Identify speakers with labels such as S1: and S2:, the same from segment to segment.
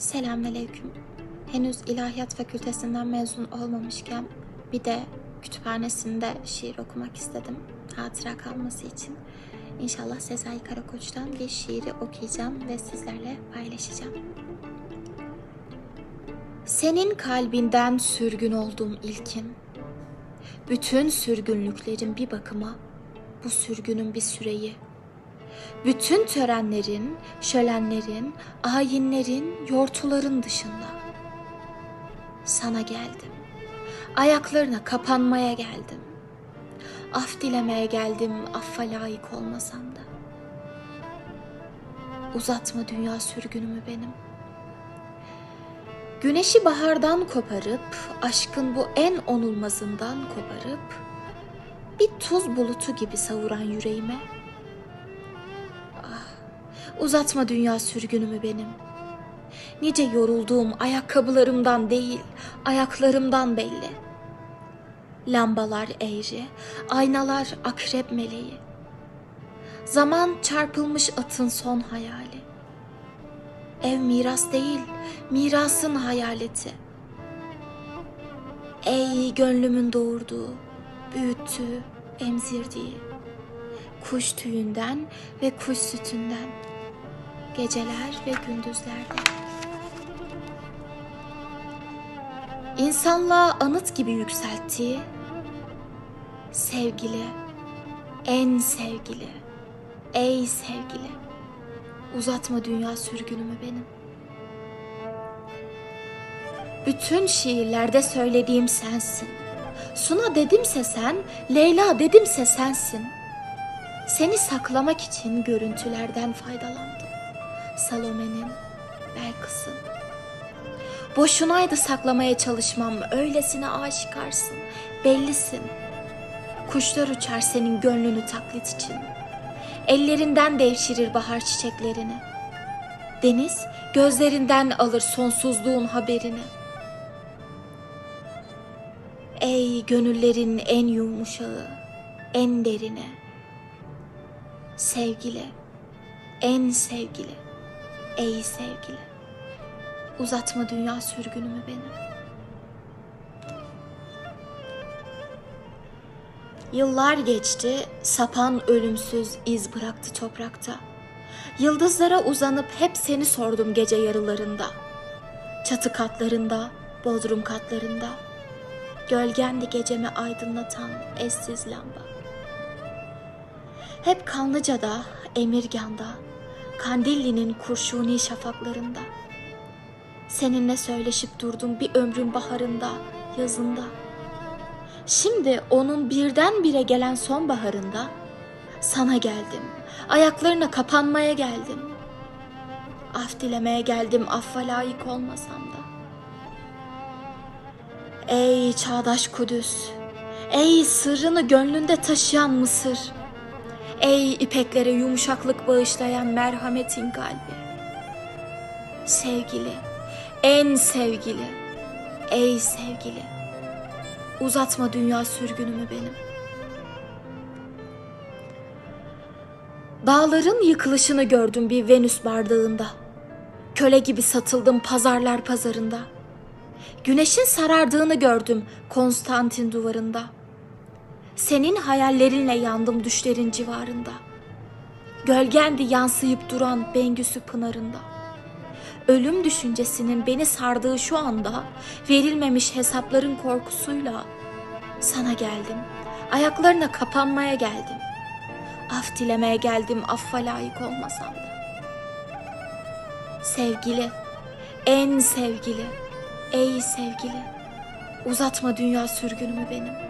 S1: Selamünaleyküm. Henüz ilahiyat fakültesinden mezun olmamışken bir de kütüphanesinde şiir okumak istedim. Hatıra kalması için. İnşallah Sezai Karakoç'tan bir şiiri okuyacağım ve sizlerle paylaşacağım. Senin kalbinden sürgün oldum ilkin. Bütün sürgünlüklerin bir bakıma, bu sürgünün bir süreyi. Bütün törenlerin, şölenlerin, ayinlerin, yortuların dışında. Sana geldim. Ayaklarına kapanmaya geldim. Af dilemeye geldim, affa layık olmasam da. Uzatma dünya sürgünümü benim. Güneşi bahardan koparıp, aşkın bu en onulmazından koparıp, bir tuz bulutu gibi savuran yüreğime, Uzatma dünya sürgünümü benim. Nice yorulduğum ayakkabılarımdan değil, ayaklarımdan belli. Lambalar eğri, aynalar akrep meleği. Zaman çarpılmış atın son hayali. Ev miras değil, mirasın hayaleti. Ey gönlümün doğurduğu, büyüttüğü, emzirdiği. Kuş tüyünden ve kuş sütünden geceler ve gündüzlerde. İnsanlığa anıt gibi yükselttiği sevgili, en sevgili, ey sevgili, uzatma dünya sürgünümü benim. Bütün şiirlerde söylediğim sensin. Suna dedimse sen, Leyla dedimse sensin. Seni saklamak için görüntülerden faydalandım. Salome'nin, Belkıs'ın. Boşunaydı saklamaya çalışmam, öylesine aşikarsın, bellisin. Kuşlar uçar senin gönlünü taklit için. Ellerinden devşirir bahar çiçeklerini. Deniz gözlerinden alır sonsuzluğun haberini. Ey gönüllerin en yumuşağı, en derini. Sevgili, en sevgili. Ey sevgili, uzatma dünya sürgünümü benim. Yıllar geçti, sapan ölümsüz iz bıraktı toprakta. Yıldızlara uzanıp hep seni sordum gece yarılarında. Çatı katlarında, bodrum katlarında. Gölgendi gecemi aydınlatan eşsiz lamba. Hep Kanlıca'da, Emirgan'da, Kandilli'nin kurşuni şafaklarında. Seninle söyleşip durdum bir ömrün baharında, yazında. Şimdi onun birdenbire gelen sonbaharında sana geldim. Ayaklarına kapanmaya geldim. Af dilemeye geldim affa layık olmasam da. Ey çağdaş Kudüs, ey sırrını gönlünde taşıyan Mısır. Ey ipeklere yumuşaklık bağışlayan merhametin kalbi. Sevgili, en sevgili, ey sevgili. Uzatma dünya sürgünümü benim. Dağların yıkılışını gördüm bir Venüs bardağında. Köle gibi satıldım pazarlar pazarında. Güneşin sarardığını gördüm Konstantin duvarında.'' Senin hayallerinle yandım düşlerin civarında. Gölgendi yansıyıp duran Bengüsü pınarında. Ölüm düşüncesinin beni sardığı şu anda verilmemiş hesapların korkusuyla sana geldim. Ayaklarına kapanmaya geldim. Af dilemeye geldim affa layık olmasam da. Sevgili, en sevgili, ey sevgili, uzatma dünya sürgünümü benim.''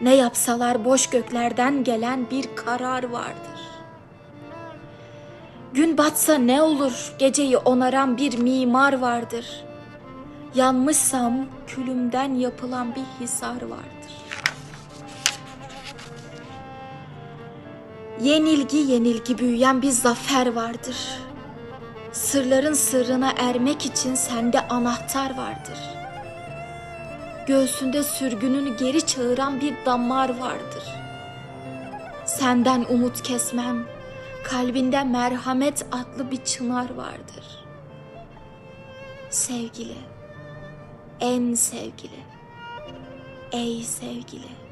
S1: Ne yapsalar boş göklerden gelen bir karar vardır. Gün batsa ne olur geceyi onaran bir mimar vardır. Yanmışsam külümden yapılan bir hisar vardır. Yenilgi yenilgi büyüyen bir zafer vardır. Sırların sırrına ermek için sende anahtar vardır. Göğsünde sürgününü geri çağıran bir damar vardır. Senden umut kesmem, kalbinde merhamet adlı bir çınar vardır. Sevgili, en sevgili, ey sevgili.